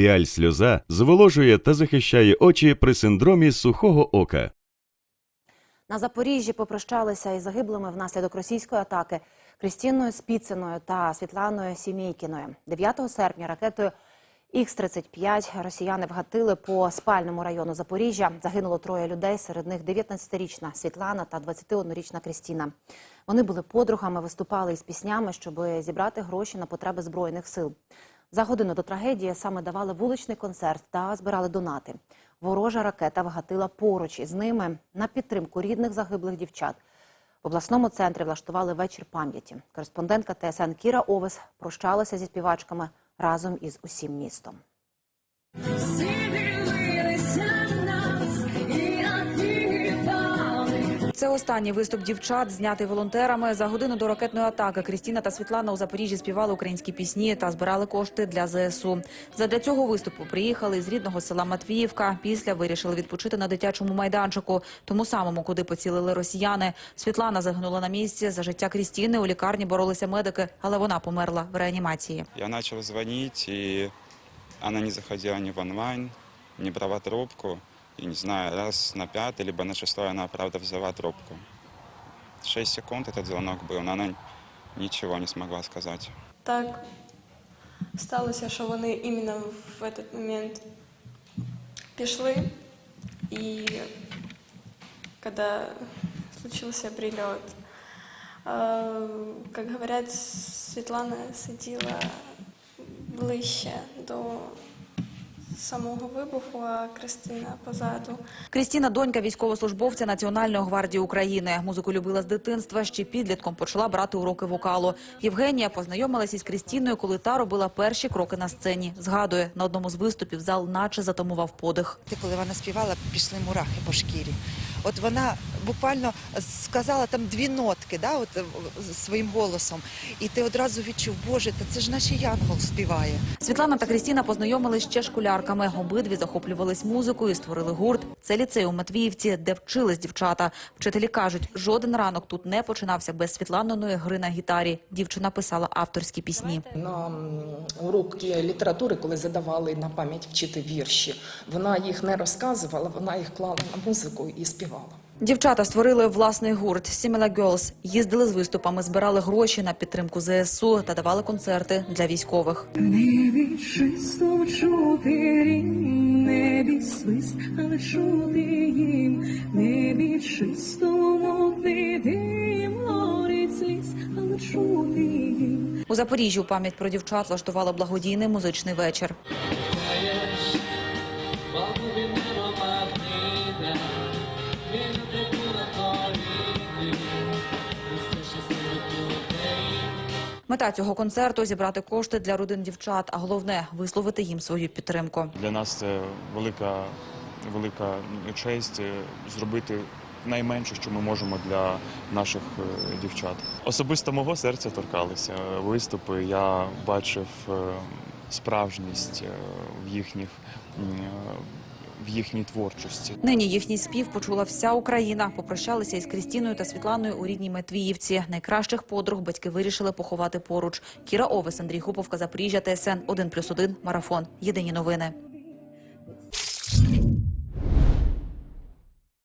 Піаль сльоза зволожує та захищає очі при синдромі сухого ока. На Запоріжжі попрощалися із загиблими внаслідок російської атаки Крістіною Спіциною та Світланою Сімейкіною. 9 серпня ракетою Х-35 росіяни вгатили по спальному району Запоріжжя. Загинуло троє людей, серед них 19-річна Світлана та 21-річна Крістіна. Вони були подругами, виступали із піснями, щоб зібрати гроші на потреби збройних сил. За годину до трагедії саме давали вуличний концерт та збирали донати. Ворожа ракета вгатила поруч із ними на підтримку рідних загиблих дівчат. В обласному центрі влаштували вечір пам'яті. Кореспондентка ТСН Кіра Овес прощалася зі співачками разом із усім містом. Це останній виступ дівчат, знятий волонтерами. За годину до ракетної атаки Крістіна та Світлана у Запоріжжі співали українські пісні та збирали кошти для ЗСУ. Задля цього виступу приїхали з рідного села Матвіївка. Після вирішили відпочити на дитячому майданчику, тому самому, куди поцілили росіяни. Світлана загинула на місці. За життя Крістіни у лікарні боролися медики, але вона померла в реанімації. Я начал звонить, и она не заходила ни в онлайн, не брала трубку. И не знаю, раз на пятый, либо на шестой она, правда, взяла трубку. Шесть секунд этот звонок был, но она ничего не смогла сказать. Так сталося, що вони іменно в этот момент пішли. І коли случився прильот, е, як говорять, Світлана сиділа ближче до самого вибуху, а Кристина позаду. Крістіна – донька військовослужбовця Національної гвардії України. Музику любила з дитинства, ще підлітком почала брати уроки вокалу. Євгенія познайомилася із Крістіною, коли та робила перші кроки на сцені. Згадує, на одному з виступів зал наче затамував подих. Коли вона співала, пішли мурахи по шкірі. От вона буквально сказала там дві нотки, да, от, е, своїм голосом. І ти одразу відчув, Боже, та це ж наш янгол співає. Світлана та Крістіна познайомились ще школярками. Обидві захоплювались музикою, і створили гурт. Це ліцей у Матвіївці, де вчились дівчата. Вчителі кажуть, жоден ранок тут не починався без Світланиної гри на гітарі. Дівчина писала авторські пісні. на уроки літератури, коли задавали на пам'ять вчити вірші, вона їх не розказувала, вона їх клала на музику і співала. Дівчата створили власний гурт Similar Girls. Їздили з виступами, збирали гроші на підтримку ЗСУ та давали концерти для військових. Небі чисто чути рім, небі свист, але чути їм, небі чисто мутний дим, горить сліз, але чути їм. У Запоріжжі у пам'ять про дівчат влаштували благодійний музичний вечір. Мета цього концерту зібрати кошти для родин дівчат, а головне висловити їм свою підтримку. Для нас це велика, велика честь е, зробити найменше, що ми можемо для наших е, дівчат. Особисто мого серця торкалися виступи. Я бачив е, справжність е, в їхніх. В їхній творчості Нині їхній спів почула вся Україна. Попрощалися із Крістіною та Світланою у рідній Матвіївці. Найкращих подруг батьки вирішили поховати поруч. Кіра Овес, Андрій Гуповка, Запоріжжя, ТСН 1+,1, Марафон. Єдині новини.